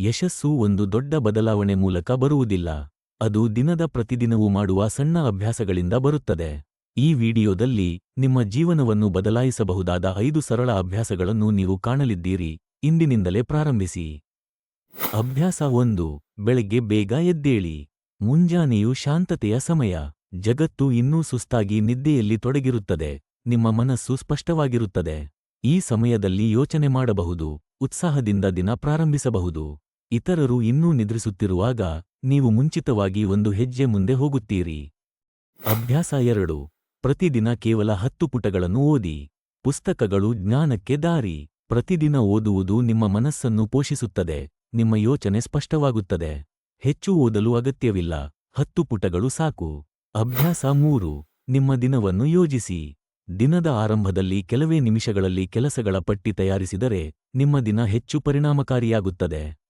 ಯಶಸ್ಸು ಒಂದು ದೊಡ್ಡ ಬದಲಾವಣೆ ಮೂಲಕ ಬರುವುದಿಲ್ಲ. ಅದು ದಿನದ ಪ್ರತಿದಿನವೂ ಮಾಡುವ ಸಣ್ಣ ಅಭ್ಯಾಸಗಳಿಂದ ಬರುತ್ತದೆ. ಈ ವಿಡಿಯೋದಲ್ಲಿ ನಿಮ್ಮ ಜೀವನವನ್ನು ಬದಲಾಯಿಸಬಹುದಾದ ಐದು ಸರಳ ಅಭ್ಯಾಸಗಳನ್ನು ನೀವು ಕಾಣಲಿದ್ದೀರಿ. ಇಂದಿನಿಂದಲೇ ಪ್ರಾರಂಭಿಸಿ. ಅಭ್ಯಾಸ ಒಂದು, ಬೆಳಗ್ಗೆ ಬೇಗ ಎದ್ದೇಳಿ. ಮುಂಜಾನೆಯು ಶಾಂತತೆಯ ಸಮಯ. ಜಗತ್ತು ಇನ್ನೂ ಸುಸ್ತಾಗಿ ನಿದ್ದೆಯಲ್ಲಿ ತೊಡಗಿರುತ್ತದೆ. ನಿಮ್ಮ ಮನಸ್ಸು ಸ್ಪಷ್ಟವಾಗಿರುತ್ತದೆ. ಈ ಸಮಯದಲ್ಲಿ ಯೋಚನೆ ಮಾಡಬಹುದು. ಉತ್ಸಾಹದಿಂದ ದಿನ ಪ್ರಾರಂಭಿಸಬಹುದು. ಇತರರು ಇನ್ನೂ ನಿದ್ರಿಸುತ್ತಿರುವಾಗ ನೀವು ಮುಂಚಿತವಾಗಿ ಒಂದು ಹೆಜ್ಜೆ ಮುಂದೆ ಹೋಗುತ್ತೀರಿ. ಅಭ್ಯಾಸ ಎರಡು. ಪ್ರತಿದಿನ ಕೇವಲ ಹತ್ತು ಪುಟಗಳನ್ನು ಓದಿ. ಪುಸ್ತಕಗಳು ಜ್ಞಾನಕ್ಕೆ ದಾರಿ. ಪ್ರತಿದಿನ ಓದುವುದು ನಿಮ್ಮ ಮನಸ್ಸನ್ನು ಪೋಷಿಸುತ್ತದೆ. ನಿಮ್ಮ ಯೋಚನೆ ಸ್ಪಷ್ಟವಾಗುತ್ತದೆ. ಹೆಚ್ಚು ಓದಲು ಅಗತ್ಯವಿಲ್ಲ. ಹತ್ತು ಪುಟಗಳು ಸಾಕು. ಅಭ್ಯಾಸ ಮೂರು. ನಿಮ್ಮ ದಿನವನ್ನು ಯೋಜಿಸಿ. ದಿನದ ಆರಂಭದಲ್ಲಿ ಕೆಲವೇ ನಿಮಿಷಗಳಲ್ಲಿ ಕೆಲಸಗಳ ಪಟ್ಟಿ ತಯಾರಿಸಿದರೆ ನಿಮ್ಮ ದಿನ ಹೆಚ್ಚು ಪರಿಣಾಮಕಾರಿಯಾಗುತ್ತದೆ.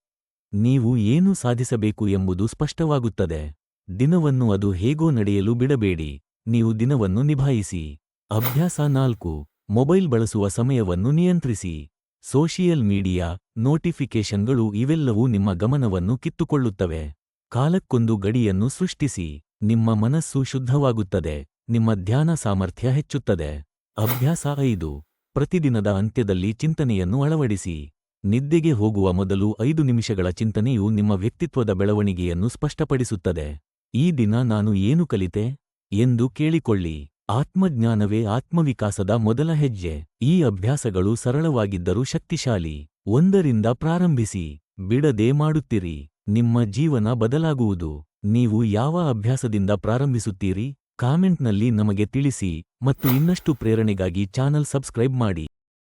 ನೀವು ಏನು ಸಾಧಿಸಬೇಕು ಎಂಬುದು ಸ್ಪಷ್ಟವಾಗುತ್ತದೆ. ದಿನವನ್ನು ಅದು ಹೇಗೋ ನಡೆಯಲು ಬಿಡಬೇಡಿ. ನೀವು ದಿನವನ್ನು ನಿಭಾಯಿಸಿ. ಅಭ್ಯಾಸ ನಾಲ್ಕು. ಮೊಬೈಲ್ ಬಳಸುವ ಸಮಯವನ್ನು ನಿಯಂತ್ರಿಸಿ. ಸೋಷಿಯಲ್ ಮೀಡಿಯಾ ನೋಟಿಫಿಕೇಷನ್ಗಳು ಇವೆಲ್ಲವೂ ನಿಮ್ಮ ಗಮನವನ್ನು ಕಿತ್ತುಕೊಳ್ಳುತ್ತವೆ. ಕಾಲಕ್ಕೊಂದು ಗಡಿಯನ್ನು ಸೃಷ್ಟಿಸಿ. ನಿಮ್ಮ ಮನಸ್ಸು ಶುದ್ಧವಾಗುತ್ತದೆ. ನಿಮ್ಮ ಧ್ಯಾನ ಸಾಮರ್ಥ್ಯ ಹೆಚ್ಚುತ್ತದೆ. ಅಭ್ಯಾಸ ಐದು. ಪ್ರತಿದಿನದ ಅಂತ್ಯದಲ್ಲಿ ಚಿಂತನೆಯನ್ನು ಅಳವಡಿಸಿ. ನಿದ್ದೆಗೆ ಹೋಗುವ ಮೊದಲು ಐದು ನಿಮಿಷಗಳ ಚಿಂತನೆಯು ನಿಮ್ಮ ವ್ಯಕ್ತಿತ್ವದ ಬೆಳವಣಿಗೆಯನ್ನು ಸ್ಪಷ್ಟಪಡಿಸುತ್ತದೆ. ಈ ದಿನ ನಾನು ಏನು ಕಲಿತೆ? ಎಂದು ಕೇಳಿಕೊಳ್ಳಿ. ಆತ್ಮಜ್ಞಾನವೇ ಆತ್ಮವಿಕಾಸದ ಮೊದಲ ಹೆಜ್ಜೆ. ಈ ಅಭ್ಯಾಸಗಳು ಸರಳವಾಗಿದ್ದರೂ ಶಕ್ತಿಶಾಲಿ. ಒಂದರಿಂದ ಪ್ರಾರಂಭಿಸಿ. ಬಿಡದೆ ಮಾಡುತ್ತಿರಿ. ನಿಮ್ಮ ಜೀವನ ಬದಲಾಗುವುದು. ನೀವು ಯಾವ ಅಭ್ಯಾಸದಿಂದ ಪ್ರಾರಂಭಿಸುತ್ತೀರಿ? ಕಾಮೆಂಟ್ನಲ್ಲಿ ನಮಗೆ ತಿಳಿಸಿ ಮತ್ತು ಇನ್ನಷ್ಟು ಪ್ರೇರಣೆಗಾಗಿ ಚಾನಲ್ ಸಬ್ಸ್ಕ್ರೈಬ್ ಮಾಡಿ.